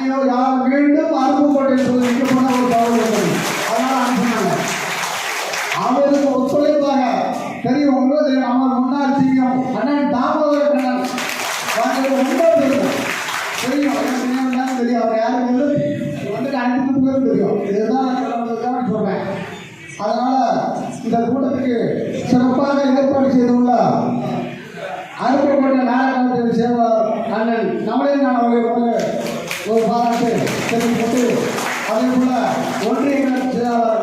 அன்னையோ யார் மீண்டும் அருப்புக்கோட்டை எட்டு போன ஒரு பாவம் அதனால் அனுப்பினாங்க. அவருக்கு ஒத்துழைப்பாங்க பெரியவங்களோ அவர் முன்னாள் சிங்கம் அண்ணன் தாமோதர கண்ணன் ரொம்ப தெரியும் தெரியும் தெரியும். அவர் யாருக்கு வந்து வந்துட்டு அனுப்பினதுக்கு தெரியும். இதுதான் சொல்றேன். அதனால இந்த கூட்டத்துக்கு சிறப்பாக ஏற்பாடு செய்துள்ள அனுப்பப்பட்ட நாடகத்தின் சேவா அண்ணன் நவலேந்திரன் அவர்கள் ஒரு பாராட்டு தெரிவிக்கப்பட்டு அதே போல ஒன்றிய செயலாளர்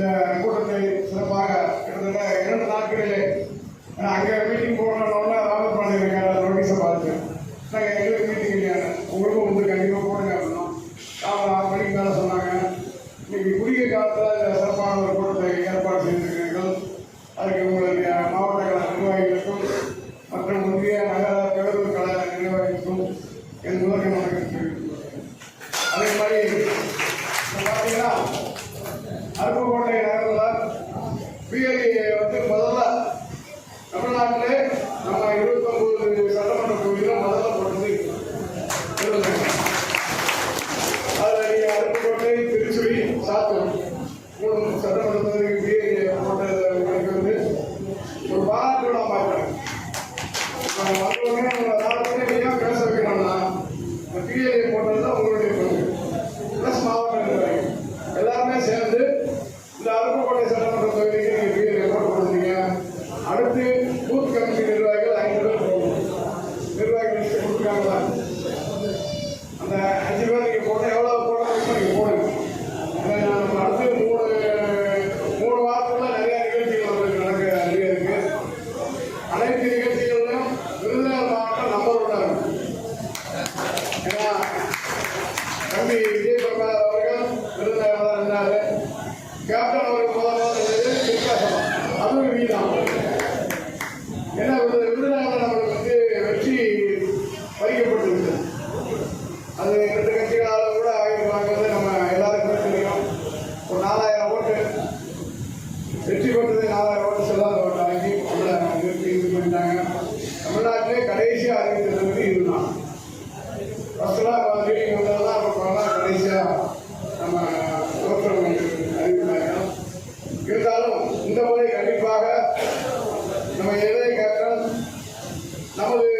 Yeah. பிஎல்ஏ வந்து முதல்ல தமிழ்நாட்டிலே நம்ம இருபத்தொம்பது சட்டமன்ற தொகுதியில் முதல்ல போட்டு அதில் நீங்கள் அருப்புக்கோட்டை திருச்சுரி சாத்தூர் மூணு சட்டமன்ற பிஎல்ஏ போட்டது வந்து ஒரு பாராட்டு நான் பார்க்குறேன் நம்ம வந்தவுடனே நம்ம பேச வைக்கணும்னா பிஎல்ஏ போட்டது தான் உங்களுடைய பங்கு ப்ளஸ் மாவட்டம் எல்லாருமே சேர்ந்து இந்த அருப்புக்கோட்டை சட்டமன்ற அருள் வீதம் என்ன கண்டிப்பாக நம்ம இடைக்காற்றம் நமது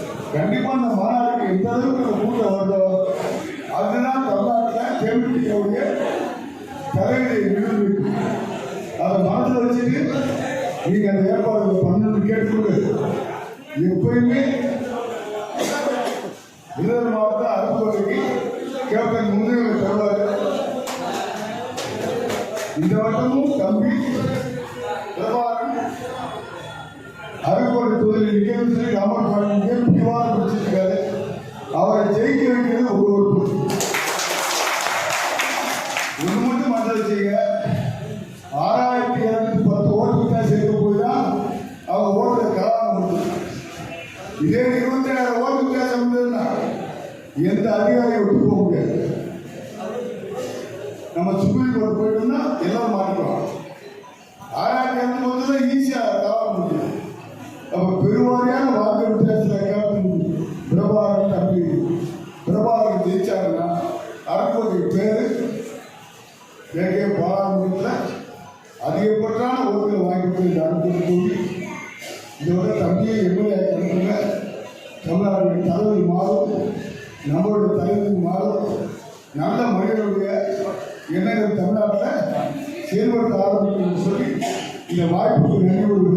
கண்டிப்பா இந்த மாநாடுக்கு எந்த அளவுக்கு அந்த கூட்டம் வருதோ அதுதான் தமிழ்நாட்டில் தேர்ந்தெடுக்கக்கூடிய தலைவரை நிறுவனம் அதை மனசில் வச்சுட்டு நீங்க அந்த ஏற்பாடுகள் பண்ண அருக்கோட்டை தொகுதியில் நிற்கிறது சொல்லி ராமர் மிக விவாதம் வச்சிருக்காரு அவரை ஜெயிக்க வைக்கிறது ஒரு ஒரு பொறுப்பு. மட்டும் மனதில் செய்யுங்க ஆறாயிரத்தி இருநூத்தி பத்து ஓட்டு வித்தியாசம் இருக்க போய் தான் அவங்க ஓட்டுல கலாணம் முடியும் இதே இருபத்தி ஏழாயிரம் ஓட்டு வித்தியாசம் இருந்ததுன்னா எந்த அதிகாரியை விட்டு போக முடியாது. நம்ம சுப்ரீம் கோர்ட் போயிட்டோம்னா எல்லாம் மாட்டிக்குவாங்க. இதோட தம்பியை எம்எல்ஏ அனுப்புங்க தமிழ்நாடு தலைவர் மாறும் நம்மளுடைய தலைவர் மாறும். நல்ல மனிதனுடைய எண்ணங்கள் தமிழ்நாட்டில் செயல்படுத்த ஆரம்பிக்கணும்னு சொல்லி இந்த வாய்ப்புக்கு நன்றி ஒரு